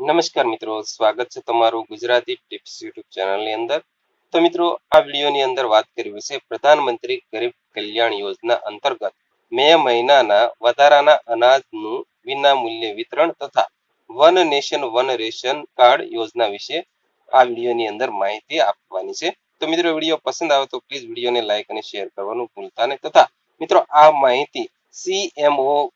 નમસ્કાર મિત્રો, સ્વાગત છે તમારું ગુજરાતી ટિપ્સ યુટ્યુબ ચેનલની અંદર. તો મિત્રો, આ વિડીયોની અંદર વાત કરવી છે પ્રધાનમંત્રી ગરીબ કલ્યાણ યોજના અંતર્ગત મે મહિનાના વધારાના અનાજનું વિના મૂલ્યે વિતરણ તથા one nation one ration card યોજના વિશે આ વિડીયોની અંદર માહિતી આપવાની છે. તો મિત્રો, વીડિયો પસંદ આવે તો પ્લીઝ વિડીયોને લાઈક અને શેર કરવાનું ભૂલતા નહીં. તથા મિત્રો, આ માહિતી સીએમઓ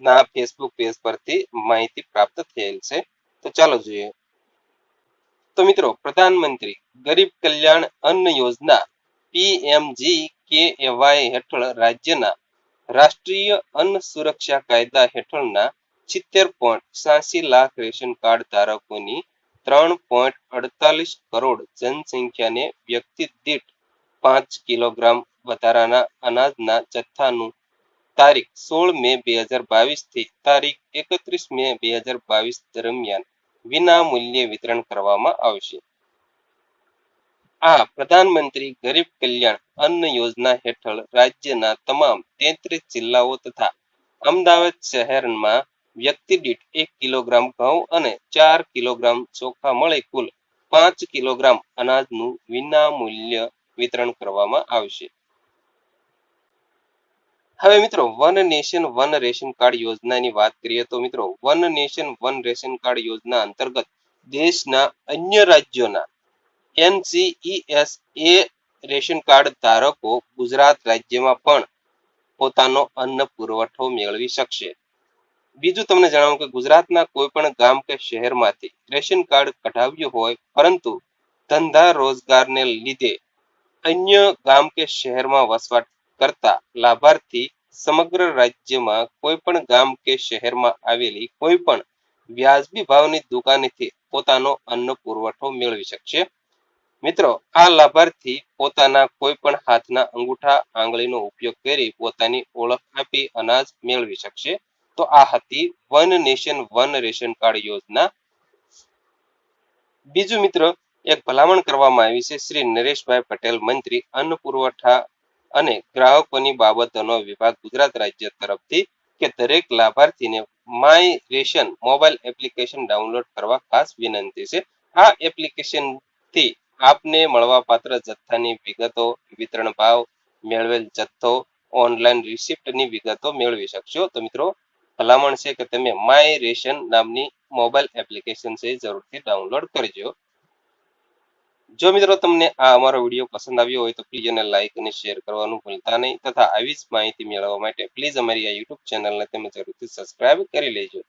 ગુજરાતના ફેસબુક પેજ પરથી માહિતી પ્રાપ્ત થયેલ છે. તો ચાલો જોઈએ. તો મિત્રો, પ્રધાનમંત્રી ગરીબ કલ્યાણ અન્ન યોજના પીએમજી કેએવાય હેઠળ રાજ્યના રાષ્ટ્રીય અન્ન સુરક્ષા કાયદા હેઠળના સિત્તેર પોઈન્ટ છ્યાસી લાખ રેશન કાર્ડ ધારકોની ત્રણ પોઈન્ટ અડતાલીસ કરોડ જનસંખ્યાને વ્યક્તિ દીઠ પાંચ કિલોગ્રામ વધારાના અનાજના જથ્થાનું તારીખ સોળ મે બે હજાર બાવીસથી તારીખ એકત્રીસ મે બે હજાર બાવીસ દરમિયાન વિના મૂલ્યે વિતરણ કરવામાં આવશે. આ પ્રધાનમંત્રી ગરીબ કલ્યાણ અન્ન યોજના હેઠળ રાજ્યના તમામ તેત્રીસ જિલ્લાઓ તથા અમદાવાદ શહેરમાં વ્યક્તિ દીઠ એક કિલોગ્રામ ઘઉં અને ચાર કિલોગ્રામ ચોખા મળે કુલ પાંચ કિલોગ્રામ અનાજનું વિના મૂલ્ય વિતરણ કરવામાં આવશે. હવે મિત્રો, one nation, one ration card યોજનાની વાત કરીએ તો મિત્રો, one nation, one ration card યોજના અંતર્ગત દેશના અન્ય રાજ્યોના એનસીઈએસ એ રેશન કાર્ડ ધારકો ગુજરાત રાજ્યમાં પણ પોતાનો અન્ન પુરવઠો મેળવી શકશે. બીજું તમને જણાવું કે ગુજરાતના કોઈ પણ ગામ કે શહેરમાંથી રેશન કાર્ડ કઢાવ્યું હોય, પરંતુ ધંધા રોજગારને લીધે અન્ય ગામ કે શહેરમાં વસવાટ કરતા લાભાર્થી સમગ્ર રાજ્યમાં કોઈ પણ ગામ કે શહેરમાં આવેલી કોઈ પણ વ્યાજબી ભાવની દુકાનેથી પોતાનો અન્ન પુરવઠો મેળવી શકશે. મિત્રો, આ લાભાર્થી પોતાના કોઈ પણ હાથના અંગૂઠા, આંગળીનો ઉપયોગ કરી પોતાની ઓળખ આપી અનાજ મેળવી શકશે. તો આ હતી one nation, one ration card યોજના. બીજું મિત્રો, એક ભલામણ કરવામાં આવી છે. શ્રી નરેશભાઈ પટેલ મંત્રી અન્ન પુરવઠા અને ગ્રાહકોની બાબતોનો વિભાગ ગુજરાત રાજ્ય તરફથી કે દરેક લાભાર્થીને my ration mobile application download કરવા ખાસ વિનંતી છે. આ એપ્લિકેશનથી આપને મળવાપાત્ર જથ્થાની વિગતો, વિતરણ ભાવ, મેળવેલ જથ્થો, ઓનલાઈન રિસિપ્ટની વિગતો મેળવી શકશો. તો મિત્રો, ભલામણ છે કે તમે માય રેશન નામની મોબાઈલ એપ્લિકેશન છે જરૂરથી ડાઉનલોડ કરજો. જો મિત્રો તમને આ અમારો વીડિયો પસંદ આવ્યો હોય તો પ્લીઝ એને લાઈક અને શેર કરવાનું ભૂલતા નહીં તથા આવી જ માહિતી મેળવવા માટે પ્લીઝ અમારી આ યુટ્યુબ ચેનલને તમે જરૂરથી સબસ્ક્રાઇબ કરી લેજો.